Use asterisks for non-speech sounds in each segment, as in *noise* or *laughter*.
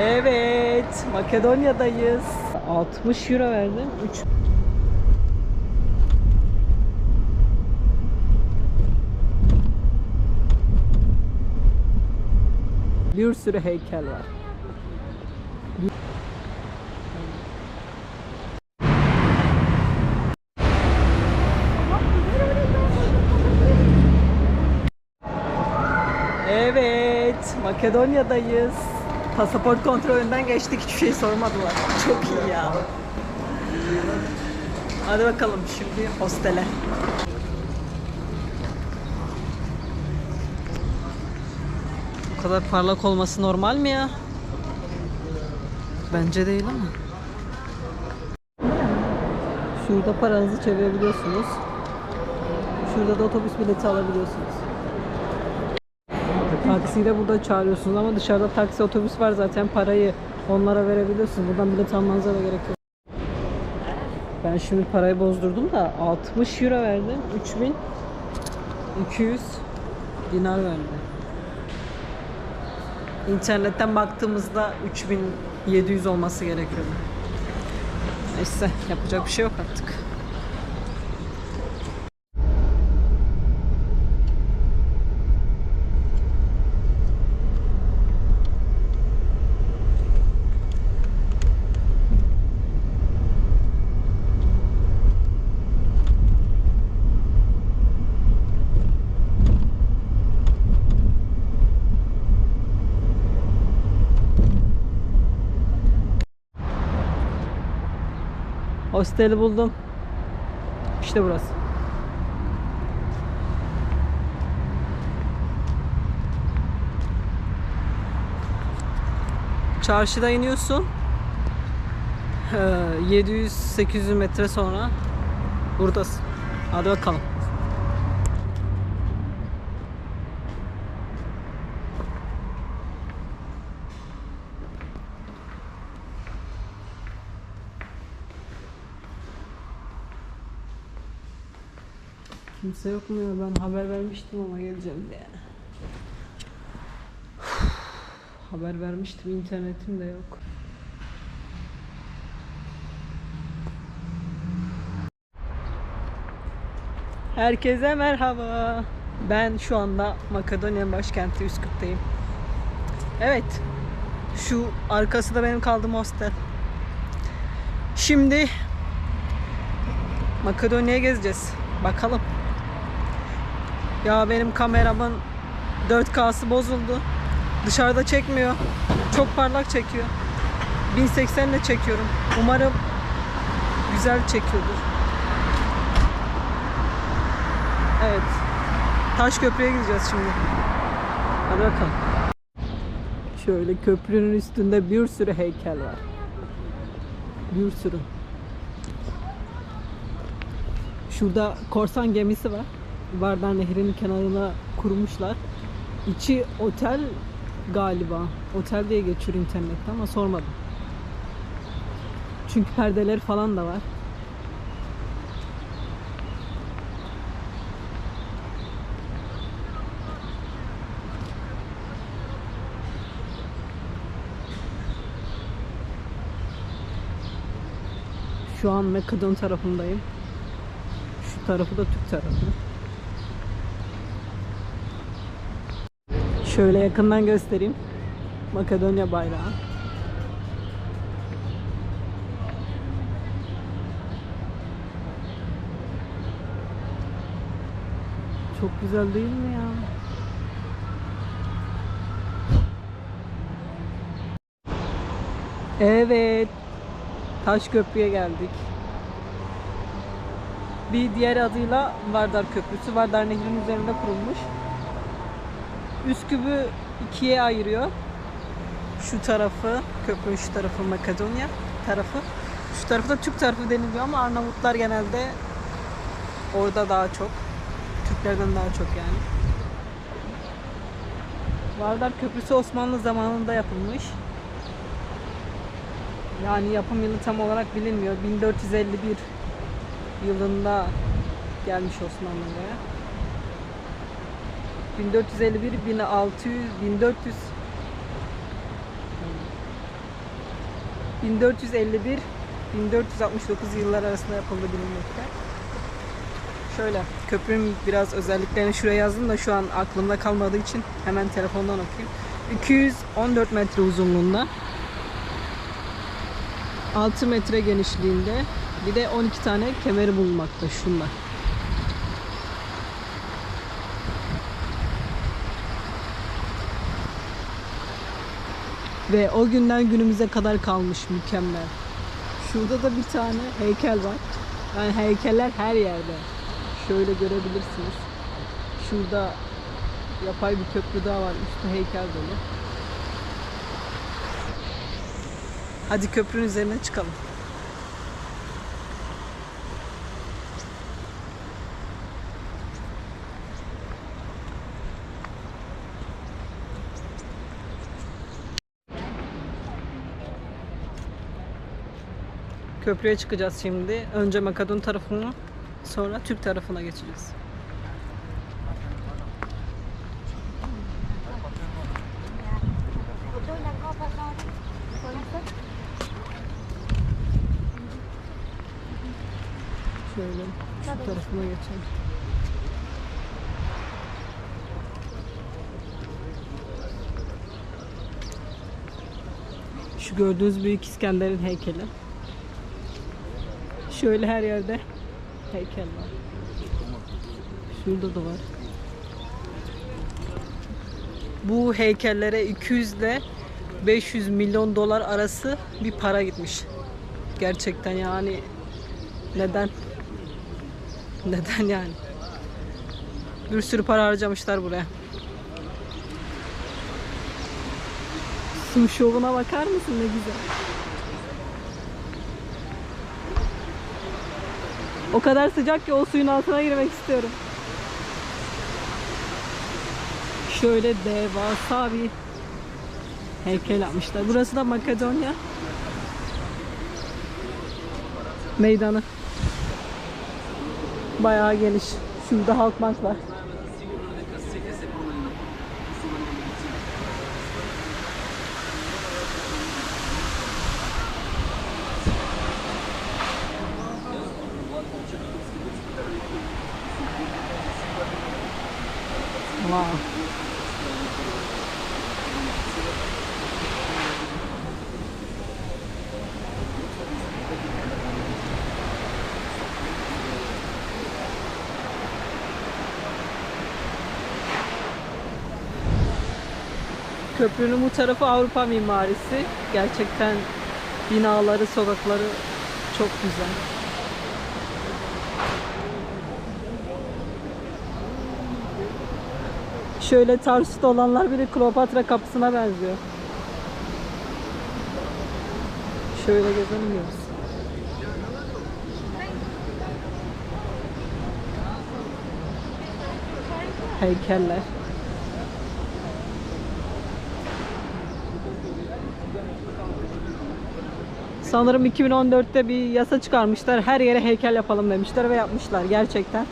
Evet, Makedonya'dayız. 60 euro verdim. 3 Bir sürü heykel var. Evet, Makedonya'dayız. Pasaport kontrolünden geçtik, hiçbir şey sormadılar. Çok iyi ya. Hadi bakalım şimdi hostele. Bu kadar parlak olması normal mi ya? Bence değil ama. Şurada paranızı çevirebiliyorsunuz. Şurada da otobüs bileti alabiliyorsunuz. Taksiyi de burada çağırıyorsunuz ama dışarıda taksi otobüs var zaten parayı onlara verebiliyorsunuz. Buradan bilet almanıza da gerek yok. Ben şimdi parayı bozdurdum da 60 euro verdim. 3200 dinar verdi. İnternetten baktığımızda 3700 olması gerekiyordu. Neyse yapacak bir şey yok artık. Hosteli buldum. İşte burası. Çarşıda iniyorsun. Ee, 700-800 metre sonra buradasın. Hadi bakalım. Kimse yok mu ya? Ben haber vermiştim ama geleceğim diye. *sighs* haber vermiştim internetim de yok. Herkese merhaba. Ben şu anda Makedonya başkenti Üsküp'teyim. Evet. Şu arkası da benim kaldığım hostel. Şimdi Makedonya'ya gezeceğiz. Bakalım. Ya benim kameramın 4K'sı bozuldu. Dışarıda çekmiyor. Çok parlak çekiyor. 1080 ile çekiyorum. Umarım güzel çekiyordur. Evet. Taş köprüye gideceğiz şimdi. Hadi bakalım. Şöyle köprünün üstünde bir sürü heykel var. Bir sürü. Şurada korsan gemisi var. Vardar Nehri'nin kenarına kurmuşlar. İçi otel galiba. Otel diye geçiyor internette ama sormadım. Çünkü perdeler falan da var. Şu an Makedon tarafındayım. Şu tarafı da Türk tarafı. Şöyle yakından göstereyim. Makedonya bayrağı. Çok güzel değil mi ya? Evet. Taş Köprü'ye geldik. Bir diğer adıyla Vardar Köprüsü. Vardar Nehri'nin üzerinde kurulmuş. Üsküp'ü ikiye ayırıyor. Şu tarafı, köprünün şu tarafı Makedonya tarafı. Şu tarafı da Türk tarafı deniliyor ama Arnavutlar genelde orada daha çok. Türklerden daha çok yani. Vardar Köprüsü Osmanlı zamanında yapılmış. Yani yapım yılı tam olarak bilinmiyor. 1451 yılında gelmiş Osmanlı'ya. 1451 1600 1400 1451 1469 yıllar arasında yapıldı bilinmekte. Şöyle köprünün biraz özelliklerini şuraya yazdım da şu an aklımda kalmadığı için hemen telefondan okuyayım. 214 metre uzunluğunda 6 metre genişliğinde bir de 12 tane kemeri bulunmakta şunlar. Ve o günden günümüze kadar kalmış mükemmel. Şurada da bir tane heykel var. Yani heykeller her yerde. Şöyle görebilirsiniz. Şurada yapay bir köprü daha var. Üstü heykel dolu. Hadi köprünün üzerine çıkalım. Köprüye çıkacağız şimdi. Önce Makadon tarafına, sonra Türk tarafına geçeceğiz. Şöyle şu tarafına geçelim. Şu gördüğünüz Büyük İskender'in heykeli. Şöyle her yerde heykel var. Şurada da var. Bu heykellere 200 ile 500 milyon dolar arası bir para gitmiş. Gerçekten yani neden? Neden yani? Bir sürü para harcamışlar buraya. Su şovuna bakar mısın ne güzel. O kadar sıcak ki o suyun altına girmek istiyorum. Şöyle devasa bir heykel yapmışlar. Burası da Makedonya meydanı. Bayağı geniş. Şurada Halkbank var. Wow. Köprünün bu tarafı Avrupa mimarisi. Gerçekten binaları, sokakları çok güzel. Şöyle Tarsus'ta olanlar bile Kleopatra kapısına benziyor. Şöyle gezemiyoruz. Heykeller. Sanırım 2014'te bir yasa çıkarmışlar. Her yere heykel yapalım demişler ve yapmışlar gerçekten.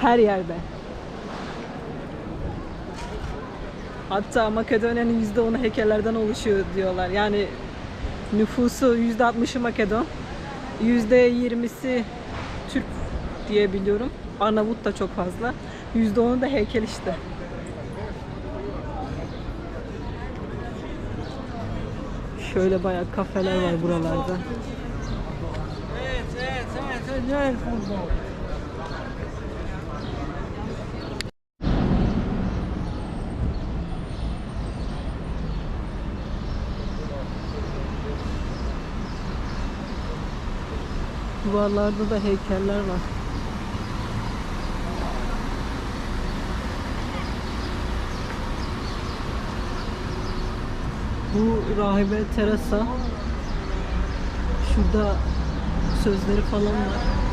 Her yerde. Hatta Makedonya'nın %10'u heykellerden oluşuyor diyorlar. Yani nüfusu %60'ı Makedon. %20'si Türk diye biliyorum. Arnavut da çok fazla. %10'u da heykel işte. Şöyle bayağı kafeler var buralarda. Evet, evet, evet, evet, futbol. Duvarlarda da heykeller var. Bu rahibe Teresa. Şurada sözleri falan var.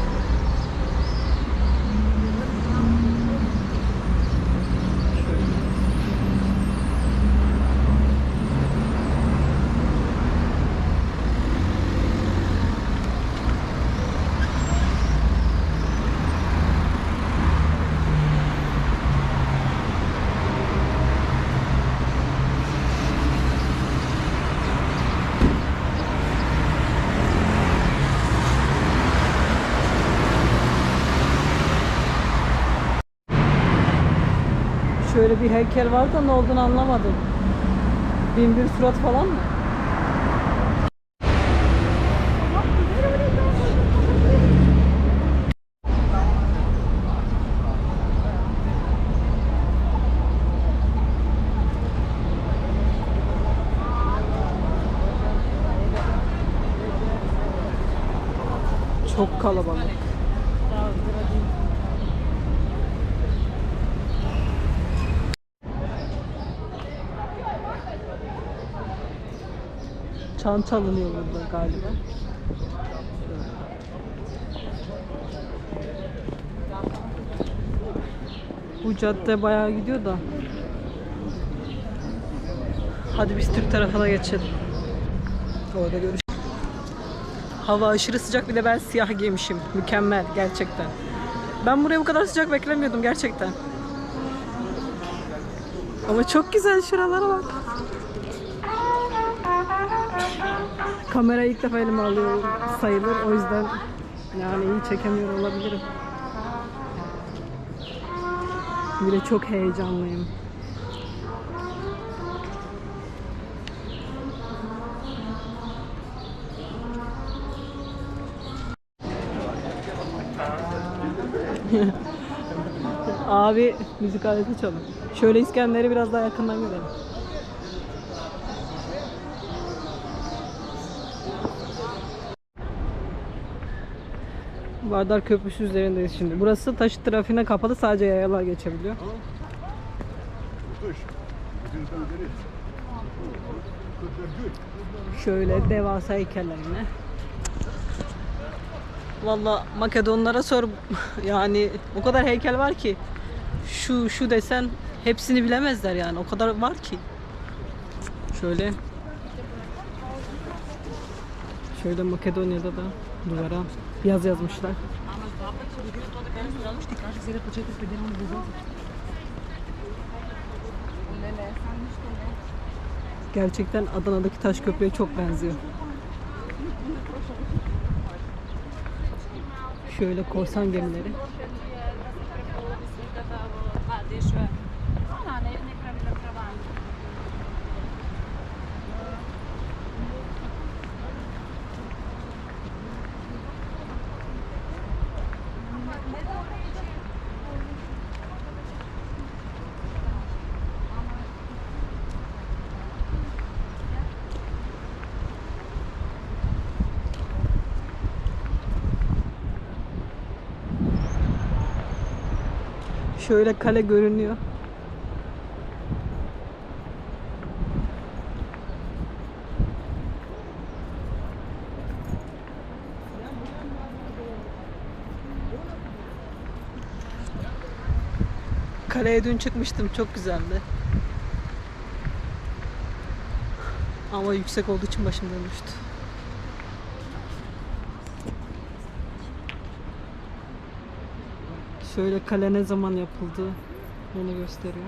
Bir heykel var da ne olduğunu anlamadım. Bin bir surat falan mı? Çok kalabalık. Çanta alınıyor burada galiba. Bu cadde bayağı gidiyor da. Hadi biz Türk tarafına geçelim. Orada görüş. Hava aşırı sıcak bir de ben siyah giymişim. Mükemmel gerçekten. Ben buraya bu kadar sıcak beklemiyordum gerçekten. Ama çok güzel şuralara bak. Kamerayı ilk defa elime alıyorum sayılır. O yüzden yani iyi çekemiyor olabilirim. Bir de çok heyecanlıyım. *laughs* Abi müzik aleti çalın. Şöyle İskender'i biraz daha yakından görelim. Vardar Köprüsü üzerindeyiz şimdi. Burası taşıt trafiğine kapalı sadece yayalar geçebiliyor. Şöyle devasa heykeller yine. Valla Makedonlara sor *laughs* yani o kadar heykel var ki şu şu desen hepsini bilemezler yani o kadar var ki. Şöyle Şöyle Makedonya'da da duvara yaz yazmışlar. Gerçekten Adana'daki taş köprüye çok benziyor. Şöyle korsan gemileri. Şöyle kale görünüyor. Kaleye dün çıkmıştım. Çok güzeldi. Ama yüksek olduğu için başım dönmüştü. Şöyle kale ne zaman yapıldı onu gösteriyor.